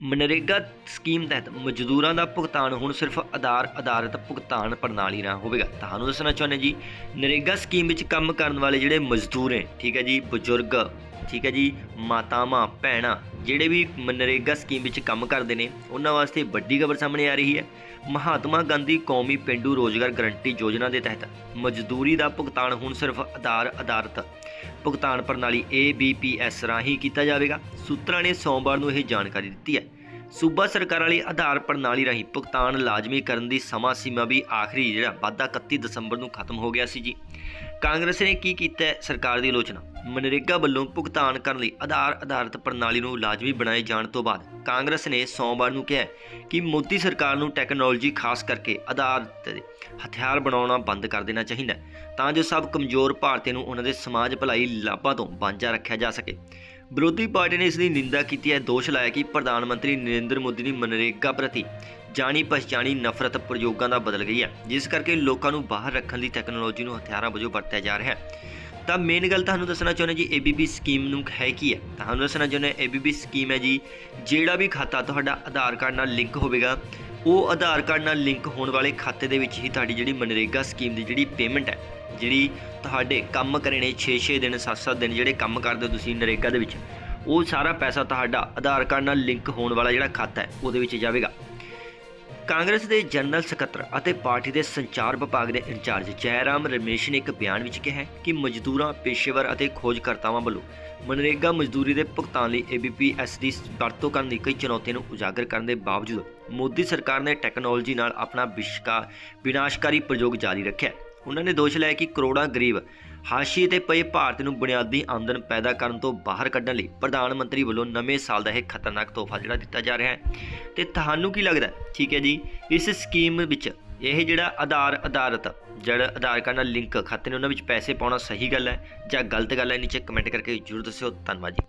MNREGA scheme ਤਹਿਤ ਮਜ਼ਦੂਰਾਂ ਦਾ ਭੁਗਤਾਨ ਹੁਣ ਸਿਰਫ ਆਧਾਰ ਆਧਾਰਿਤ ਭੁਗਤਾਨ ਪ੍ਰਣਾਲੀ ਨਾਲ ਹੋਵੇਗਾ। ਤੁਹਾਨੂੰ ਦੱਸਣਾ ਚਾਹੁੰਦੇ ਜੀ, ਨਰੇਗਾ ਸਕੀਮ ਵਿੱਚ ਕੰਮ ਕਰਨ ਵਾਲੇ ਜਿਹੜੇ ਮਜ਼ਦੂਰ ਹੈ ਠੀਕ ਹੈ ਜੀ, ਬਜ਼ੁਰਗ, ਠੀਕ ਹੈ ਜੀ, ਮਾਤਾਵਾਂ, ਭੈਣਾਂ ਜਿਹੜੇ ਵੀ ਮਨਰੇਗਾ ਸਕੀਮ ਵਿੱਚ ਕੰਮ ਕਰਦੇ ਨੇ, ਉਹਨਾਂ ਵਾਸਤੇ ਵੱਡੀ ਖਬਰ ਸਾਹਮਣੇ ਆ ਰਹੀ ਹੈ। ਮਹਾਤਮਾ ਗਾਂਧੀ ਕੌਮੀ ਪਿੰਡੂ ਰੋਜ਼ਗਾਰ ਗਰੰਟੀ ਯੋਜਨਾ ਦੇ ਤਹਿਤ ਮਜ਼ਦੂਰੀ ਦਾ ਭੁਗਤਾਨ ਹੁਣ ਸਿਰਫ ਆਧਾਰ ਆਧਾਰਿਤ ਭੁਗਤਾਨ ਪ੍ਰਣਾਲੀ ABPS ਰਾਹੀਂ ਕੀਤਾ ਜਾਵੇਗਾ। ਸੂਤਰਾਂ ਨੇ ਸੋਮਵਾਰ ਨੂੰ ਇਹ ਜਾਣਕਾਰੀ ਦਿੱਤੀ ਹੈ। ਸੂਬਾ ਸਰਕਾਰਾਂ ਲਈ ਆਧਾਰ ਪ੍ਰਣਾਲੀ ਰਾਹੀਂ ਭੁਗਤਾਨ ਲਾਜ਼ਮੀ ਕਰਨ ਦੀ ਸਮਾਂ ਸੀਮਾ ਵੀ ਆਖਰੀ ਜਿਹੜਾ ਵਾਅਦਾ 31 ਦਸੰਬਰ ਨੂੰ ਖਤਮ ਹੋ ਗਿਆ ਸੀ ਜੀ। ਕਾਂਗਰਸ ਨੇ ਕੀ ਕੀਤਾ ਸਰਕਾਰ ਦੀ ਆਲੋਚਨਾ। ਮਨਰੇਗਾ ਵੱਲੋਂ ਭੁਗਤਾਨ ਕਰਨ ਲਈ ਆਧਾਰ ਆਧਾਰਿਤ ਪ੍ਰਣਾਲੀ ਨੂੰ ਲਾਜ਼ਮੀ ਬਣਾਏ ਜਾਣ ਤੋਂ ਬਾਅਦ ਕਾਂਗਰਸ ਨੇ ਸੋਮਵਾਰ ਨੂੰ ਕਿਹਾ ਕਿ ਮੋਦੀ ਸਰਕਾਰ ਨੂੰ ਟੈਕਨੋਲੋਜੀ ਖਾਸ ਕਰਕੇ ਆਧਾਰ ਤੇ ਹਥਿਆਰ ਬਣਾਉਣਾ ਬੰਦ ਕਰ ਦੇਣਾ ਚਾਹੀਦਾ ਤਾਂ ਜੋ ਸਭ ਕਮਜ਼ੋਰ ਭਾਰਤੀ ਨੂੰ ਉਹਨਾਂ ਦੇ ਸਮਾਜ ਭਲਾਈ ਲਾਭਾਂ ਤੋਂ ਵਾਂਝਾ ਰੱਖਿਆ ਜਾ ਸਕੇ। ਵਿਰੋਧੀ ਪਾਰਟੀ ਨੇ ਇਸ ਦੀ ਨਿੰਦਾ ਕੀਤੀ ਹੈ, ਦੋਸ਼ ਲਾਇਆ ਕਿ ਪ੍ਰਧਾਨ ਮੰਤਰੀ ਨਰਿੰਦਰ ਮੋਦੀ ਦੀ ਮਨਰੇਗਾ ਪ੍ਰਤੀ ਜਾਣੀ ਪਛਾਣੀ ਨਫ਼ਰਤ ਪ੍ਰਯੋਗਾਂ ਦਾ ਬਦਲ ਗਈ ਹੈ, ਜਿਸ ਕਰਕੇ ਲੋਕਾਂ ਨੂੰ ਬਾਹਰ ਰੱਖਣ ਲਈ ਟੈਕਨੋਲੋਜੀ ਨੂੰ ਹਥਿਆਰਾਂ ਵਜੋਂ ਵਰਤਿਆ ਜਾ ਰਿਹਾ ਹੈ। ਤਾਂ ਮੇਨ ਗੱਲ ਤੁਹਾਨੂੰ ਦੱਸਣਾ ਚਾਹੁੰਦੇ ਜੀ ABB ਸਕੀਮ ਨੂੰ ਹੈ ਕੀ ਹੈ? ਤੁਹਾਨੂੰ ਦੱਸਣਾ ਚਾਹੁੰਦੇ ABB ਸਕੀਮ ਹੈ ਜੀ, ਜਿਹੜਾ ਵੀ ਖਾਤਾ ਤੁਹਾਡਾ ਆਧਾਰ ਕਾਰਡ ਨਾਲ ਲਿੰਕ ਹੋਵੇਗਾ, ਉਹ ਆਧਾਰ ਕਾਰਡ ਨਾਲ ਲਿੰਕ ਹੋਣ ਵਾਲੇ ਖਾਤੇ ਦੇ ਵਿੱਚ ਹੀ ਤੁਹਾਡੀ ਜਿਹੜੀ ਮਨਰੇਗਾ ਸਕੀਮ ਦੀ ਜਿਹੜੀ ਪੇਮੈਂਟ ਹੈ, ਜਿਹੜੀ ਤੁਹਾਡੇ ਕੰਮ ਕਰਨੇ 6-6 ਦਿਨ 7-7 ਦਿਨ ਜਿਹੜੇ ਕੰਮ ਕਰਦੇ ਹੋ ਤੁਸੀਂ ਨਰੇਗਾ ਦੇ ਵਿੱਚ, ਉਹ ਸਾਰਾ ਪੈਸਾ ਤੁਹਾਡਾ ਆਧਾਰ ਕਾਰਡ ਨਾਲ ਲਿੰਕ ਹੋਣ ਵਾਲਾ ਜਿਹੜਾ ਖਾਤਾ ਹੈ, ਉਹਦੇ ਵਿੱਚ ਜਾਵੇਗਾ। ਕਾਂਗਰਸ ਦੇ ਜਨਰਲ ਸਕੱਤਰ ਅਤੇ ਪਾਰਟੀ ਦੇ ਸੰਚਾਰ ਵਿਭਾਗ ਦੇ ਇੰਚਾਰਜ ਜੈਰਾਮ ਰਮੇਸ਼ ਨੇ ਇੱਕ ਬਿਆਨ ਵਿੱਚ ਕਿਹਾ ਕਿ ਮਜ਼ਦੂਰਾਂ, ਪੇਸ਼ੇਵਰ ਅਤੇ ਖੋਜਕਰਤਾਵਾਂ ਵੱਲੋਂ ਮਨਰੇਗਾ ਮਜ਼ਦੂਰੀ ਦੇ ਭੁਗਤਾਨ ਲਈ ABPS ਦੀ ਵਰਤੋਂ ਕਰਨ ਦੀ ਕਈ ਚੁਣੌਤੀਆਂ ਨੂੰ ਉਜਾਗਰ ਕਰਨ ਦੇ ਬਾਵਜੂਦ ਮੋਦੀ ਸਰਕਾਰ ਨੇ ਟੈਕਨੋਲੋਜੀ ਨਾਲ ਆਪਣਾ ਵਿਸ਼ਕਾ ਵਿਨਾਸ਼ਕਾਰੀ ਪ੍ਰਯੋਗ ਜਾਰੀ ਰੱਖਿਆ। ਉਹਨਾਂ ਨੇ ਦੋਸ਼ ਲਾਇਆ ਕਿ ਕਰੋੜਾਂ ਗਰੀਬ ਹਾਸ਼ੀਏ ਤੇ ਪਏ ਭਾਰਤ ਨੂੰ ਬੁਨਿਆਦੀ ਆਮਦਨ ਪੈਦਾ ਕਰਨ ਤੋਂ ਬਾਹਰ ਕੱਢਣ ਲਈ ਪ੍ਰਧਾਨ ਮੰਤਰੀ ਵੱਲੋਂ ਨਵੇਂ ਸਾਲ ਦਾ ਇਹ ਖਤਰਨਾਕ ਤੋਹਫਾ ਜਿਹੜਾ ਦਿੱਤਾ ਜਾ ਰਿਹਾ ਹੈ। ਤੇ ਤੁਹਾਨੂੰ ਕੀ ਲੱਗਦਾ ਠੀਕ ਹੈ ਜੀ। ਇਸ ਸਕੀਮ ਵਿੱਚ ਇਹ ਜਿਹੜਾ ਆਧਾਰ ਆਧਾਰਿਤ, ਜਿਹੜਾ ਆਧਾਰ ਕਾਰਡ ਨਾਲ ਲਿੰਕ ਖਾਤੇ ਨੇ, ਉਹਨਾਂ ਵਿੱਚ ਪੈਸੇ ਪਾਉਣਾ ਸਹੀ ਗੱਲ ਹੈ ਜਾਂ ਗਲਤ ਗੱਲ ਹੈ? ਨੀਚੇ ਕਮੈਂਟ ਕਰਕੇ ਜਰੂਰ ਦੱਸਿਓ। ਧੰਨਵਾਦ ਜੀ।